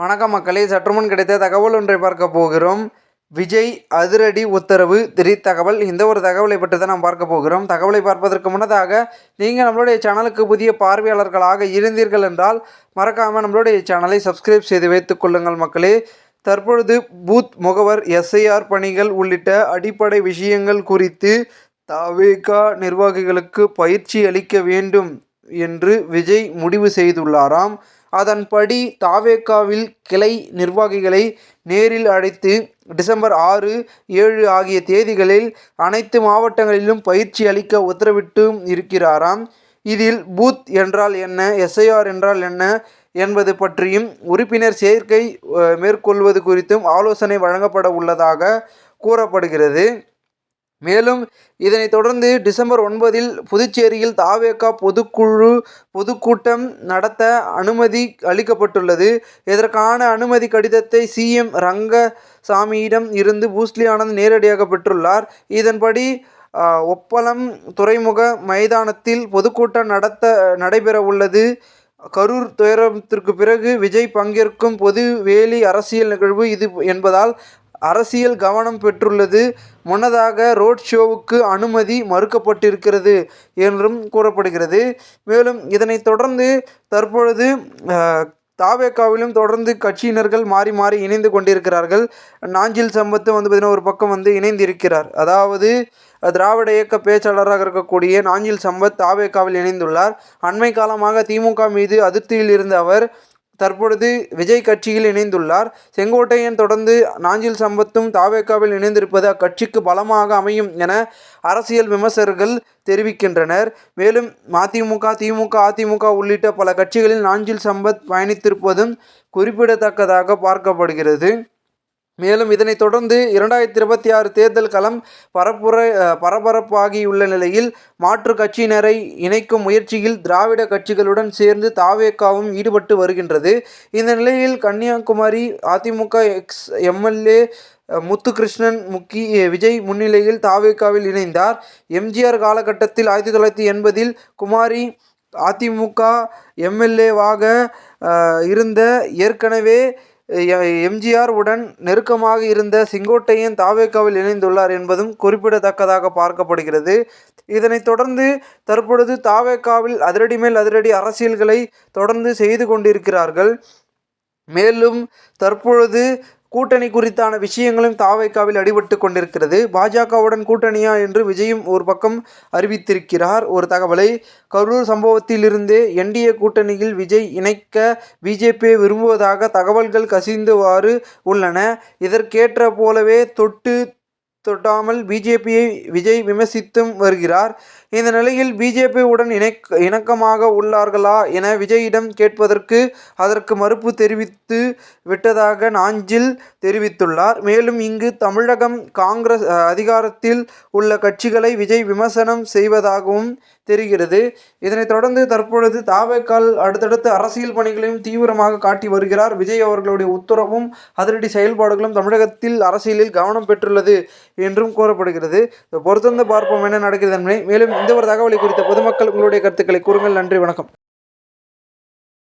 வணக்கம் மக்களே சற்றுமுன் கிடைத்த தகவல் ஒன்றை பார்க்க போகிறோம். விஜய் அதிரடி உத்தரவு திரி தகவல் இந்த ஒரு தகவலை பற்றி தான் நாம் பார்க்க போகிறோம். தகவலை பார்ப்பதற்கு முன்னதாக நீங்கள் நம்மளுடைய சேனலுக்கு புதிய பார்வையாளர்களாக இருந்தீர்கள் என்றால் மறக்காமல் நம்மளுடைய சேனலை சப்ஸ்கிரைப் செய்து வைத்துக் கொள்ளுங்கள் மக்களே. தற்பொழுது பூத் முகவர் எஸ்ஐஆர் பணிகள் உள்ளிட்ட அடிப்படை விஷயங்கள் குறித்து தவேகா நிர்வாகிகளுக்கு பயிற்சி அளிக்க வேண்டும் என்று விஜய் முடிவு செய்துள்ளாராம். அதன்படி தாவேக்காவில் கிளை நிர்வாகிகளை நேரில் அழைத்து டிசம்பர் ஆறு ஏழு ஆகிய தேதிகளில் அனைத்து மாவட்டங்களிலும் பயிற்சி அளிக்க உத்தரவிட்டும் இருக்கிறாராம். இதில் பூத் என்றால் என்ன எஸ்ஐஆர் என்றால் என்ன என்பது பற்றியும் உறுப்பினர் சேர்க்கை மேற்கொள்வது குறித்தும் ஆலோசனை வழங்கப்பட உள்ளதாக கூறப்படுகிறது. மேலும் இதனைத் தொடர்ந்து டிசம்பர் ஒன்பதில் புதுச்சேரியில் தாவேகா பொதுக்குழு பொதுக்கூட்டம் நடத்த அனுமதி அளிக்கப்பட்டுள்ளது. இதற்கான அனுமதி கடிதத்தை சிஎம் ரங்கசாமியிடம் இருந்து பூஸ்லி ஆனந்த் நேரடியாக பெற்றுள்ளார். இதன்படி ஒப்பளம் துறைமுக மைதானத்தில் பொதுக்கூட்டம் நடத்த நடைபெற உள்ளது கரூர் துயரத்திற்கு பிறகு விஜய் பங்கேற்கும் பொது வேலி அரசியல் நிகழ்வு இது என்பதால் அரசியல் கவனம் பெற்றுள்ளது. முன்னதாக ரோட் ஷோவுக்கு அனுமதி மறுக்கப்பட்டிருக்கிறது என்றும் கூறப்படுகிறது. மேலும் இதனைத் தொடர்ந்து தற்பொழுது தாவேக்காவிலும் தொடர்ந்து கட்சியினர்கள் மாறி மாறி இணைந்து கொண்டிருக்கிறார்கள். நாஞ்சில் சம்பத்து வந்து பார்த்திங்கன்னா ஒரு பக்கம் வந்து இணைந்திருக்கிறார். அதாவது திராவிட இயக்க பேச்சாளராக இருக்கக்கூடிய நாஞ்சில் சம்பத் தாவேக்காவில் இணைந்துள்ளார். அண்மை காலமாக திமுக மீது அதிருப்தியில் இருந்த அவர் தற்பொழுது விஜய் கட்சியில் இணைந்துள்ளார். செங்கோட்டையன் தொடர்ந்து நாஞ்சில் சம்பத்தும் தாவேக்காவில் இணைந்திருப்பது அக்கட்சிக்கு பலமாக அமையும் என அரசியல் விமர்சகர்கள் தெரிவிக்கின்றனர். மேலும் மதிமுக திமுக அதிமுக உள்ளிட்ட பல கட்சிகளில் நாஞ்சில் சம்பத் பயணித்திருப்பதும் குறிப்பிடத்தக்கதாக பார்க்கப்படுகிறது. மேலும் இதனைத் தொடர்ந்து இரண்டாயிரத்தி இருபத்தி ஆறு தேர்தல் களம் பரப்புரை பரபரப்பாகியுள்ள நிலையில் மாற்று கட்சியினரை இணைக்கும் முயற்சியில் திராவிட கட்சிகளுடன் சேர்ந்து தாவேக்காவும் ஈடுபட்டு வருகின்றது. இந்த நிலையில் கன்னியாகுமரி அதிமுக எக்ஸ் எம்எல்ஏ முத்துகிருஷ்ணன் முக்கிய விஜய் முன்னிலையில் தாவேக்காவில் இணைந்தார். எம்ஜிஆர் காலகட்டத்தில் ஆயிரத்தி தொள்ளாயிரத்தி எண்பதில் குமாரி அதிமுக எம்எல்ஏவாக இருந்த ஏற்கனவே எம்ஜிஆர் உடன் நெருக்கமாக இருந்த செங்கோட்டையன் தாவேக்காவில் இணைந்துள்ளார் என்பதும் குறிப்பிடத்தக்கதாக பார்க்கப்படுகிறது. இதனைத் தொடர்ந்து தற்பொழுது தாவேக்காவில் அதிரடி மேல் அதிரடி அரசியல்களை தொடர்ந்து செய்து கொண்டிருக்கிறார்கள். மேலும் தற்பொழுது கூட்டணி குறித்தான விஷயங்களும் தாவைக்காவில் அடிபட்டு கொண்டிருக்கிறது. பாஜகவுடன் கூட்டணியா என்று விஜயும் ஒரு பக்கம் அறிவித்திருக்கிறார். ஒரு தகவலை கரூர் சம்பவத்திலிருந்தே என்டிஏ கூட்டணியில் விஜய் இணைக்க பிஜேபியை விரும்புவதாக தகவல்கள் கசிந்துவாறு உள்ளன. இதற்கேற்ற போலவே தொட்டு தொட்டாமல் பிஜேபியை விஜய் விமர்சித்தும் வருகிறார். இந்த நிலையில் பிஜேபியுடன் இணக்க இணக்கமாக உள்ளார்களா என விஜயிடம் கேட்பதற்கு அதற்கு மறுப்பு தெரிவித்து விட்டதாக நாஞ்சில் தெரிவித்துள்ளார். மேலும் இங்கு தமிழகம் காங்கிரஸ் அதிகாரத்தில் உள்ள கட்சிகளை விஜய் விமர்சனம் செய்வதாகவும் தெரிகிறது. இதனைத் தொடர்ந்து தற்பொழுது தாவேக்கால் அடுத்தடுத்த அரசியல் பணிகளையும் தீவிரமாக காட்டி வருகிறார். விஜய் அவர்களுடைய உத்தரவும் அதிரடி செயல்பாடுகளும் தமிழகத்தில் அரசியலில் கவனம் பெற்றுள்ளது. என்றும் கூறப்படுகிறது. பொறுத்திருந்து பார்ப்போம் என்ன நடக்கிறது என்பதை மேலும் இந்த ஒரு தகவலை குறித்த பொதுமக்கள் உங்களுடைய கருத்துக்களை கூறுங்கள். நன்றி வணக்கம்.